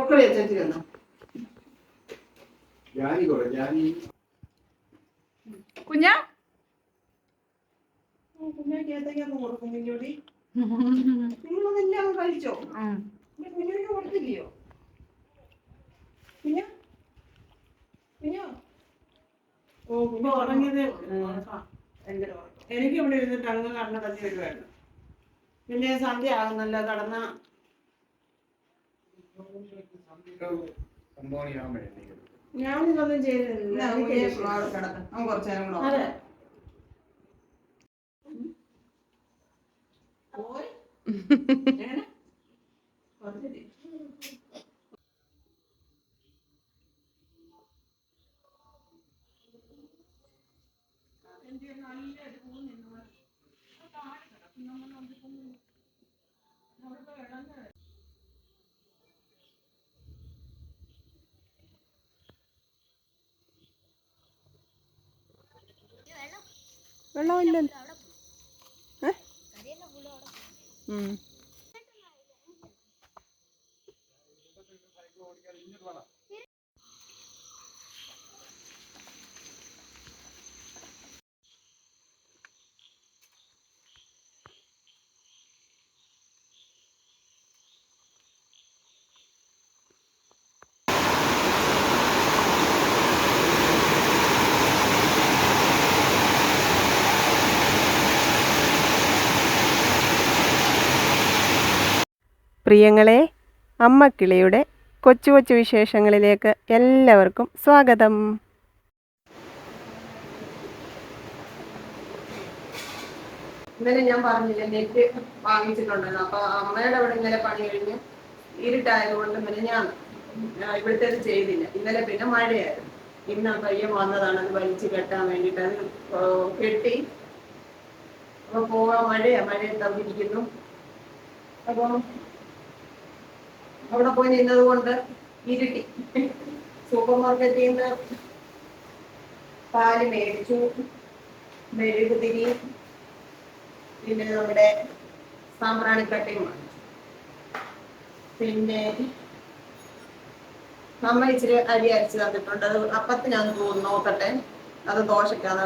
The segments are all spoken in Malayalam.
പൊക്കളി ചേച്ചി വന്നു ജാനി കുറേ ജാനി കുഞ്ഞാ? കുഞ്ഞാക്കകത്തേക്കൊന്ന് കൊടുക്കും കുഞ്ഞോടി നിങ്ങളതെല്ലാം കഴിച്ചോ? കുഞ്ഞിന് കൊടുത്തില്ലയോ? കുഞ്ഞ? കുഞ്ഞോ? ഓ കുഞ്ഞു ഉറങ്ങിയത് ഭയങ്കര ഉറക്കം. എനിക്ക് ഇവിടെ ഇരുന്നിട്ട് അങ്ങ് കണ്ണടച്ച് വരുവായിരുന്നു. പിന്നെ സന്ധ്യ ആകുന്നല്ലോ കടന്ന ഞാനിതൊന്നും ചെയ്തില്ല അതെ. ഓയ്. എങ്ങനെ? പറഞ്ഞില്ലേ? വെള്ളമില്ലല്ലോ. ഉം. പ്രിയങ്ങളെ അമ്മക്കിളിയുടെ കൊച്ചു കൊച്ചു വിശേഷങ്ങളിലേക്ക് എല്ലാവർക്കും സ്വാഗതം. ഇന്നലെ ഞാൻ പറഞ്ഞില്ല നെറ്റ് വാങ്ങിച്ചിട്ടുണ്ടെന്ന്. അപ്പൊ അമ്മയുടെ അവിടെ ഇന്നലെ പണി കഴിഞ്ഞ് ഇരുട്ടായതുകൊണ്ട് പിന്നെ ഞാൻ ഇവിടുത്തേത് ചെയ്തില്ല. ഇന്നലെ പിന്നെ മഴയായിരുന്നു. ഇന്ന് പയ്യൻ വന്നതാണ് അത് വലിച്ചു കെട്ടാൻ വേണ്ടിട്ട് അത് കെട്ടി. അപ്പൊ പോവാൻ മഴയാ. മഴ തന്നിരിക്കുന്നു അപ്പൊ അവിടെ പോയി നിന്നത് കൊണ്ട് ഇരുട്ടി. സൂപ്പർ മാർക്കറ്റിൽ നിന്ന് പാൽ മേടിച്ചു. മെഴുകുതിരി പിന്നെ നമ്മുടെ സാമ്പ്രാണിക്കട്ടയും പിന്നെ അമ്മ ഇച്ചിരി അരി അരച്ച് തന്നിട്ടുണ്ട്. അത് അപ്പത്തിനാന്ന് തോന്നുന്നു നോക്കട്ടെ. അത് ദോശക്കാന്ന്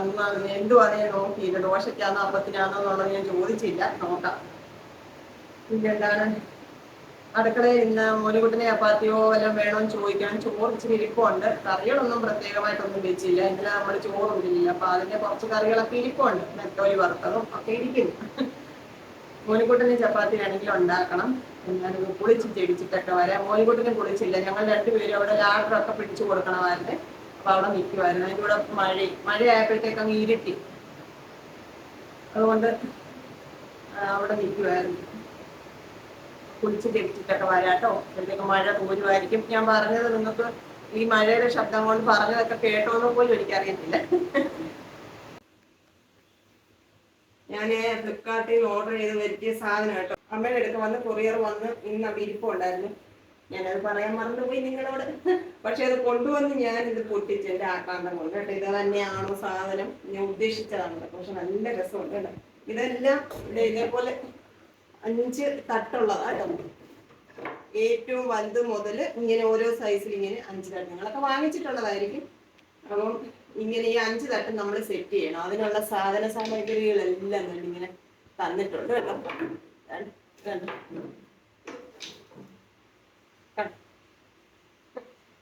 എന്തുവാണ് ഞാൻ നോക്കിയില്ല ദോശക്കാന്നോ അപ്പത്തിനാന്നോ എന്നുള്ളത് ഞാൻ ചോദിച്ചില്ല. നോക്കാം. പിന്നെ എന്താണ് അടുക്കളയിൽ ഇന്ന് മോനുകുട്ടിനെ ചപ്പാത്തിയോ വല്ലതും വേണമെന്ന് ചോദിക്കാൻ ചോറ് ഇച്ചിരി ഇരിപ്പുണ്ട്. കറികളൊന്നും പ്രത്യേകമായിട്ടൊന്നും വെച്ചില്ല. ഇന്നലെ നമ്മൾ ചോറ് ഇല്ല അപ്പൊ അതിന്റെ കുറച്ച് കറികളൊക്കെ ഇരിപ്പുണ്ട്. നെത്തോലി വറുത്തതും ഒക്കെ ഇരിക്കുന്നു. മോനുകുട്ടിന് ചപ്പാത്തി വേണമെങ്കിൽ ഉണ്ടാക്കണം. ഞാൻ കുളിച്ച് ചെടിച്ചിട്ടൊക്കെ വരാം. മോനുകുട്ടിനെ കുളിച്ചില്ല. ഞങ്ങൾ രണ്ടുപേരും അവിടെ ലാഡറൊക്കെ പിടിച്ചു കൊടുക്കണമായിരുന്നു. അപ്പൊ അവിടെ നിൽക്കുമായിരുന്നു അതിന്റെ കൂടെ മഴ മഴ ആയപ്പോഴത്തേക്ക് അങ്ങ് ഇരുട്ടി. അതുകൊണ്ട് അവിടെ നിൽക്കുമായിരുന്നു കുളിച്ച് ജപിച്ചിട്ടൊക്കെ വരാട്ടോ. അപ്പോഴത്തേക്ക് മഴ തോരുമായിരിക്കും ഞാൻ പറഞ്ഞത് നിങ്ങൾക്ക് ഈ മഴയുടെ ശബ്ദം കൊണ്ട് പറഞ്ഞതൊക്കെ കേട്ടോന്ന് പോലും എനിക്കറിയത്തില്ല. ഞാൻ ഫ്ലിപ്കാർട്ടിൽ ഓർഡർ ചെയ്ത് വരുത്തിയ സാധനം കേട്ടോ. അമ്മയുടെ അടുത്ത് വന്ന് കൊറിയർ വന്ന് ഇന്ന് അവിടെ ഇരിപ്പുണ്ടായിരുന്നു. ഞാനത് പറയാൻ മറന്നുപോയി നിങ്ങളോട്. പക്ഷെ അത് കൊണ്ടുവന്ന് ഞാൻ ഇത് പൊട്ടിച്ച് എന്റെ ആക്കാന്തം കൊണ്ട് കേട്ടോ. ഇത് തന്നെയാണോ സാധനം? ഞാൻ ഉദ്ദേശിച്ചതാണ് പക്ഷെ നല്ല രസമുണ്ട് കേട്ടോ. ഇതെല്ലാം ഇതേപോലെ അഞ്ച് തട്ടുള്ളതാ കേട്ടോ ഏറ്റവും വലുത് മുതൽ ഇങ്ങനെ ഓരോ സൈസിൽ ഇങ്ങനെ അഞ്ച് തട്ട്. നിങ്ങളൊക്കെ വാങ്ങിച്ചിട്ടുള്ളതായിരിക്കും. അപ്പം ഇങ്ങനെ ഈ അഞ്ച് തട്ട് നമ്മൾ സെറ്റ് ചെയ്യണം. അതിനുള്ള സാധന സാമഗ്രികളെല്ലാം ഇങ്ങനെ തന്നിട്ടുണ്ട്?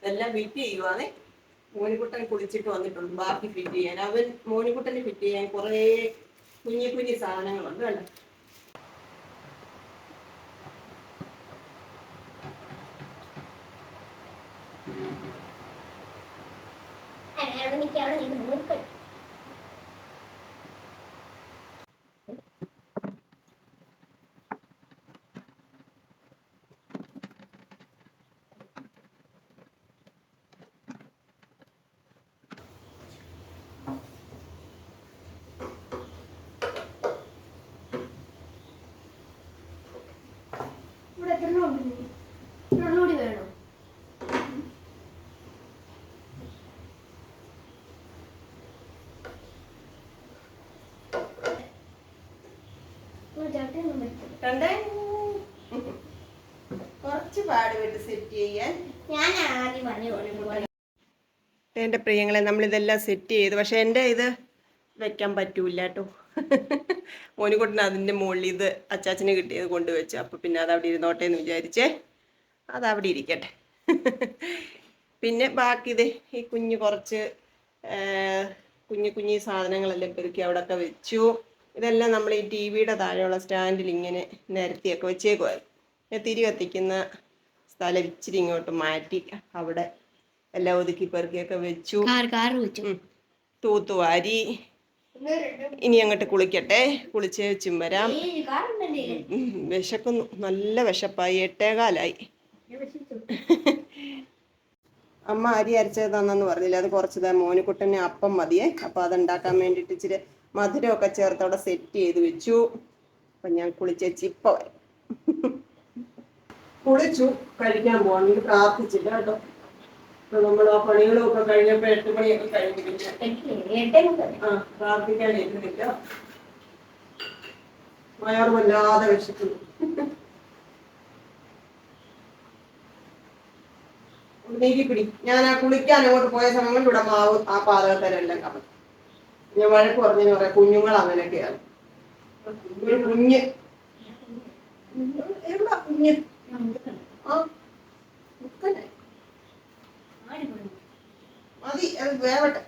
ഇതെല്ലാം ഫിറ്റ് ചെയ്യുവാണേ. മോനിക്കുട്ടൻ കുളിച്ചിട്ട് വന്നിട്ടുണ്ട്. ബാക്കി ഫിറ്റ് ചെയ്യാൻ. അവൻ മോനിക്കുട്ടന് ഫിറ്റ് ചെയ്യാൻ കുറേ കുഞ്ഞി കുഞ്ഞി സാധനങ്ങളുണ്ട് കണ്ടോ അവിടെ നിൽക്കുക അവിടെ നിന്ന് നോക്ക് ഇവിടെ എത്ര എണ്ണം ഉണ്ട് ഇനി? ഒരെണ്ണം കൂടി വേണോ ഒരു ചട്ടയൊന്നും പറ്റില്ല കണ്ടേ? കുറച്ച് പാടുപെട്ട് സെറ്റ് ചെയ്യാൻ. ഞാൻ ആദ്യം പറഞ്ഞു എന്റെ പ്രിയങ്ങളെ നമ്മളിതെല്ലാം സെറ്റ് ചെയ്തു. പക്ഷെ എന്റെ ഇത് വെക്കാൻ പറ്റൂല കേട്ടോ. മോനിക്കുട്ടൻ അതിന്റെ മുകളിൽ ഇത് അച്ചാച്ചന് കിട്ടിയത് കൊണ്ടുവച്ചു അപ്പോൾ പിന്നെ അത് അവിടെ ഇരുന്നോട്ടെ എന്ന് വിചാരിച്ചേ. അത് അവിടെ ഇരിക്കട്ടെ. പിന്നെ ബാക്കി ഇത് ഈ കുഞ്ഞ് കുറച്ച് കുഞ്ഞു കുഞ്ഞു സാധനങ്ങളെല്ലാം പെരുക്കി അവിടെയൊക്കെ വെച്ചു. ഇതെല്ലാം നമ്മൾ ഈ ടി വിയുടെ താഴെയുള്ള സ്റ്റാൻഡിൽ ഇങ്ങനെ നിരത്തിയൊക്കെ വെച്ചേക്കുമായിരുന്നു തിരി കത്തിക്കുന്ന സ്ഥലം ഇച്ചിരി ഇങ്ങോട്ട് മാറ്റി അവിടെ എല്ലാം ഒതുക്കി പെറുക്കിയൊക്കെ വെച്ചു. തൂത്തുവാരി ഇനി അങ്ങോട്ട് കുളിക്കട്ടെ. കുളിച്ച് വെച്ചും വരാം. വിശക്കുന്നു. നല്ല വിശപ്പായി. എട്ടേകാലായി. അമ്മ അരി അരച്ചത് തന്നെന്ന് പറഞ്ഞില്ല? അത് കുറച്ചത് മോനുകുട്ടനെ അപ്പം മതിയേ. അപ്പം അതുണ്ടാക്കാൻ വേണ്ടിയിട്ട് ഇച്ചിരി മധുരമൊക്കെ ചേർത്ത് അവിടെ സെറ്റ് ചെയ്ത് വെച്ചു. അപ്പം ഞാൻ കുളിച്ചേച്ച് ഇപ്പം വരാം. കുളിച്ചു. കഴിക്കാൻ പോവാണെങ്കിൽ പ്രാർത്ഥിച്ചില്ല കേട്ടോ. ഇപ്പൊ നമ്മൾ ആ പണികളും ഒക്കെ കഴിഞ്ഞപ്പോ എട്ട് മണിയൊക്കെ കഴിഞ്ഞു പിന്നെ ആ പ്രാർത്ഥിക്കാൻ നീക്കി പിടി. ഞാൻ ആ കുളിക്കാൻ അങ്ങോട്ട് പോയ സമയങ്ങളിൽ ഇവിടെ മാവ് ആ പാതകത്തരെല്ലാം കമന്നു ഞാൻ വഴക്ക് പറഞ്ഞു പറയാം കുഞ്ഞുങ്ങൾ അങ്ങനെയൊക്കെയാണ്. ഒരു കുഞ്ഞ്. എവിടാ കുഞ്ഞ്? ആ മുക്കനെ. മതി അത് വേവട്ടെ.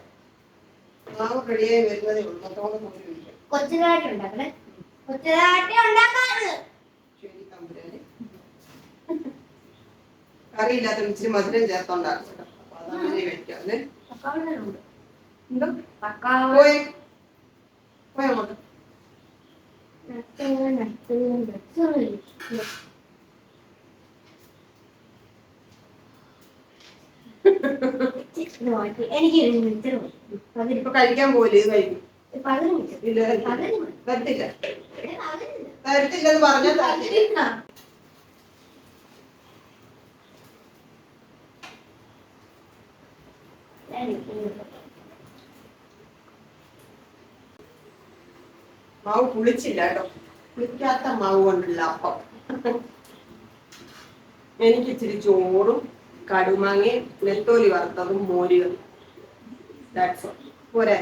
മാവ് റെഡിയായി വരുന്നതേ ഉള്ളൂ മൊത്തം ഉണ്ടാക്കണേ. ഉണ്ടാക്കാറ്. ശരി തമ്പുരാനെ. കറിയില്ലാത്ത ഇച്ചിരി മധുരം ചേർത്തോണ്ടാക്കും അതങ്ങനെ വെക്കാം അല്ലേ? എനിക്ക് ഇപ്പൊ കഴിക്കാൻ പോലെ ഇത് കഴിക്കും. പതിന് മിനിറ്റ്. ഇല്ല പതിന് മിനിറ്റ്. മാവ് പുളിച്ചില്ല കേട്ടോ. പുളിക്കാത്ത മാവ് കൊണ്ടുള്ള അപ്പം. എനിക്ക് ഇച്ചിരി ചോറും കടുമാങ്ങയും നെൽത്തോലി വറുത്തതും ഓൾ പോരാ.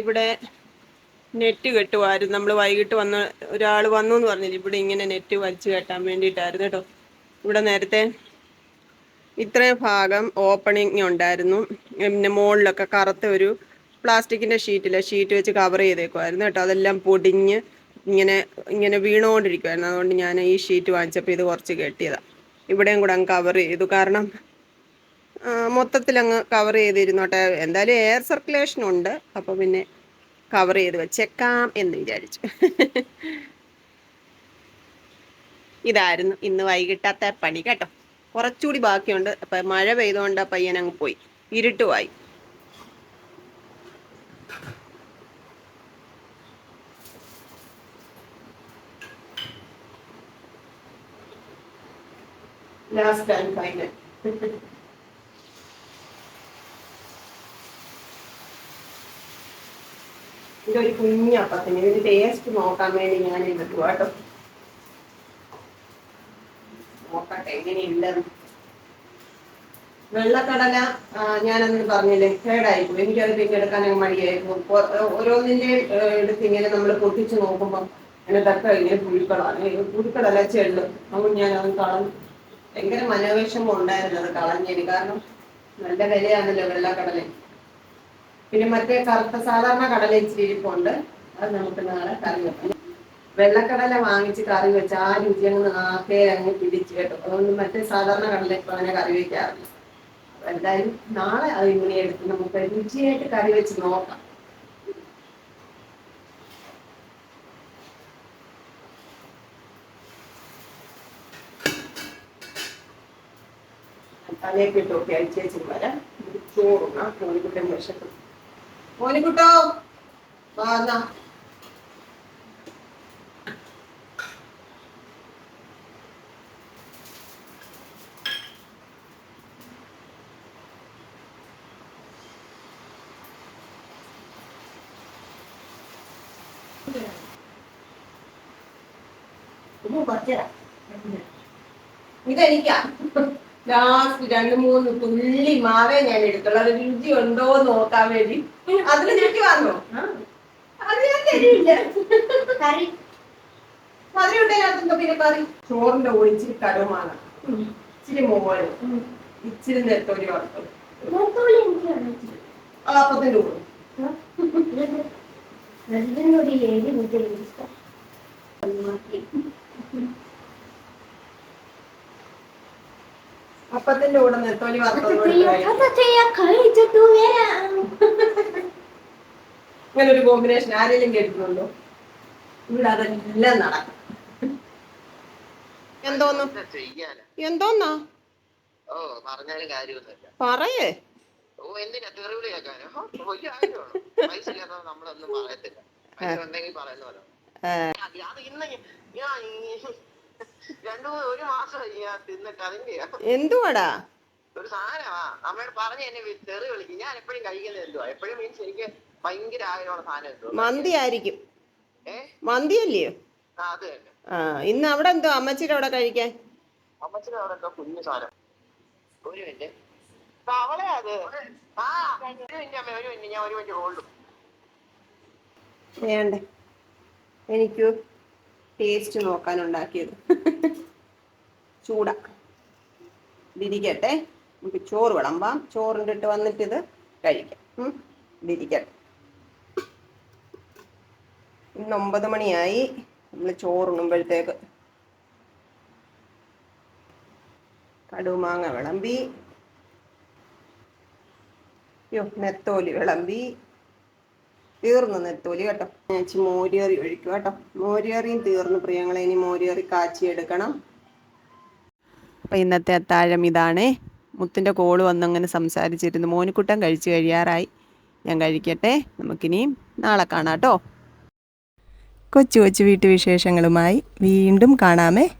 ഇവിടെ നെറ്റ് കെട്ടുമായിരുന്നു നമ്മൾ വൈകിട്ട് വന്ന ഒരാൾ വന്നു എന്ന് പറഞ്ഞില്ല? ഇവിടെ ഇങ്ങനെ നെറ്റ് വലിച്ചു കെട്ടാൻ വേണ്ടിയിട്ടായിരുന്നു കേട്ടോ. ഇവിടെ നേരത്തെ ഇത്രയും ഭാഗം ഓപ്പണിങ് ഉണ്ടായിരുന്നു. പിന്നെ മുകളിലൊക്കെ കറുത്ത ഒരു പ്ലാസ്റ്റിക്കിന്റെ ഷീറ്റിലെ ഷീറ്റ് വെച്ച് കവർ ചെയ്തേക്കുമായിരുന്നു കേട്ടോ. അതെല്ലാം പൊടിഞ്ഞ് ഇങ്ങനെ ഇങ്ങനെ വീണുകൊണ്ടിരിക്കുമായിരുന്നു അതുകൊണ്ട് ഞാൻ ഈ ഷീറ്റ് വാങ്ങിച്ചപ്പോൾ ഇത് കുറച്ച് കെട്ടിയതാണ് ഇവിടെയും കൂടെ അങ്ങ് കവർ ചെയ്തു. കാരണം മൊത്തത്തിൽ അങ്ങ് കവർ ചെയ്തിരുന്നോട്ടെ എന്തായാലും എയർ സർക്കുലേഷൻ ഉണ്ട്. അപ്പോൾ പിന്നെ കവർ ചെയ്ത് വെച്ചേക്കാം എന്ന് വിചാരിച്ചു. ഇതായിരുന്നു ഇന്ന് വൈകിട്ടത്തെ പണി കേട്ടോ. കുറച്ചുകൂടി ബാക്കിയുണ്ട്. അപ്പം മഴ പെയ്തുകൊണ്ട് ആ പയ്യൻ അങ്ങ് പോയി. ഇരുട്ടുമായി ലാസ്റ്റ് ഇതൊരു കുഞ്ഞപ്പത്തിന്. ഇതിന്റെ ടേസ്റ്റ് നോക്കാൻ വേണ്ടി ഞാൻ എടുത്തു കേട്ടോ. എങ്ങനെയുള്ളത്? വെള്ളക്കടല ഞാനന്ന് പറഞ്ഞില്ലേ കേടായിപ്പോയി. എനിക്കത് പിന്നെ എടുക്കാനൊക്കെ മടിയായിരുന്നു. പൊ- ഓരോന്നിന്റെ എടുത്ത് ഇങ്ങനെ നമ്മൾ പൊട്ടിച്ച് നോക്കുമ്പോൾ തക്ക ഇങ്ങനെ പുഴുക്കളാണ് പുഴുക്കളല്ല ചെള്ള്. അതുകൊണ്ട് ഞാൻ അത് കളഞ്ഞു. ഭയങ്കര മനോവേഷം ഉണ്ടായിരുന്നു അത് കളഞ്ഞതിന്. കാരണം നല്ല വിലയാണല്ലോ വെള്ളക്കടല. പിന്നെ മറ്റേ കറുത്ത സാധാരണ കടല ഇച്ചിരി ഇരിപ്പുണ്ട്. അത് നമുക്ക് നാളെ കറി വെക്കണം വെള്ളക്കടല വാങ്ങിച്ച് കറി വെച്ച് ആ രുചി അങ്ങ് നാക്കേ അങ്ങ് പിടിച്ച് കേട്ടോ. അതുകൊണ്ട് മറ്റേ സാധാരണ കടല ഇപ്പൊ അങ്ങനെ കറി വെക്കാറില്ല. അപ്പൊ എന്തായാലും നാളെ അത് ഇങ്ങനെ എടുത്ത് നമുക്ക് രുചിയായിട്ട് കറി വെച്ച് നോക്കാം. തലയൊക്കെ ഇട്ടൊക്കെ അഴിച്ചു വെച്ചിട്ട് വരാം. ചോറും ആ കോഴിക്കുട്ടൻ വിശക്കും മോനിക്കുട്ടോ വാ. ഇതെനിക്കാ. ലാസ്റ്റ് രണ്ട് മൂന്ന് തുള്ളി മാവേ ഞാൻ എടുത്തുള്ളൂ. അത് രുചി ഉണ്ടോ നോക്കാൻ വേണ്ടി. അതിൽ രുചി വന്നോ? അത് ഞാൻ തരില്ല. കറി. മധുരം ഉണ്ടെങ്കിൽ പിന്നെ കറി. ചോറിന്റെ കൂടെ ഇച്ചിരി കടുമാണ് ഇച്ചിരി മോരും. ഇച്ചിരി നെത്തോലി. ആ അപ്പത്തിന്റെ കൂടെ. ഈ എരി മുതൽ ഇഷ്ടം. അപ്പത്തിന്റെ കൂടെ നെത്തോലി ഇങ്ങനെ ഒരു കോമ്പിനേഷൻ ആരെങ്കിലും കേട്ടിട്ടുണ്ടോ? ഇവിടെ അതെല്ലാം നടക്കും. എന്തോന്നു? എന്താ ചെയ്യാനാ? എന്തോന്നാ? പറയേ. ഓ എന്തിനാ? തെറിവിളി കേൾക്കാനോ? ഹോ, വലിയ കാര്യമാണ് പൈസ ഇല്ലാത്തത് നമ്മളൊന്നും പറയത്തില്ല. പൈസ ഉണ്ടെങ്കിൽ പറയുന്ന പോലെ. ഇന്ന് ഞാൻ രണ്ടു ഒരു മാസമായി ഞാൻ തിന്നിട്ട് അതിന്റെ എന്തുവാടാ? ഒരു സാധനമാ. അമ്മയോട് പറഞ്ഞ് എന്നെ തെറി വിളിക്കും. ഞാൻ എപ്പോഴും കഴിക്കുന്നത് എന്തുവാ? എപ്പോഴും മീൻസ് എനിക്ക് ഭയങ്കര ആഗ്രഹമുള്ള സാധനം എന്തുവാ? മന്തി ആയിരിക്കും. ഏ? മന്തി അല്ലയോ ആ അത് തന്നെ. ആ ഇന്ന് അവിടെ എന്തോ അമ്മച്ചിയുടെ അവിടെ കഴിക്കാൻ? അമ്മച്ചിയുടെ അവിടെ എന്തോ കുഞ്ഞു സാധനം. ഒരു മിനിറ്റ്. അവളെ അത്. ആ ഒരു മിനിറ്റ് അമ്മ ഒരു മിനിറ്റ്. ഞാൻ ഒരു മിനിറ്റ് ഹോൾഡും വേണ്ടേ. എനിക്ക് ടേസ്റ്റ് നോക്കാൻ ഉണ്ടാക്കിയത് ചൂട. ഇതിരിക്കട്ടെ. നമുക്ക് ചോറ് വിളമ്പാം. ചോറിന്റെ വന്നിട്ട് ഇത് കഴിക്കാം. ഇതിരിക്കട്ടെ. ഇന്ന് ഒമ്പത് മണിയായി. നമ്മൾ ചോറുണ്ണുമ്പോഴത്തേക്ക് കടുമാങ്ങ വിളമ്പി. നെത്തോലി വിളമ്പി. തീർന്നു നെത്തോലി കേട്ടോ. ഞാൻ ഇച്ചിരി മോരിയറി ഒഴിക്കും കേട്ടോ. മോരിയറിയും തീർന്നു പ്രിയങ്ങളെ ഇനി മോരിയറി കാച്ചി എടുക്കണം. അപ്പം ഇന്നത്തെ അത്താഴം ഇതാണേ. മുത്തിന്റെ കോൾ വന്നങ്ങനെ സംസാരിച്ചിരുന്നു. മോനിക്കുട്ടൻ കഴിച്ചു കഴിയാറായി. ഞാൻ കഴിക്കട്ടെ. നമുക്കിനിയും നാളെ കാണാം കേട്ടോ. കൊച്ചു കൊച്ചു വീട്ടുവിശേഷങ്ങളുമായി വീണ്ടും കാണാമേ.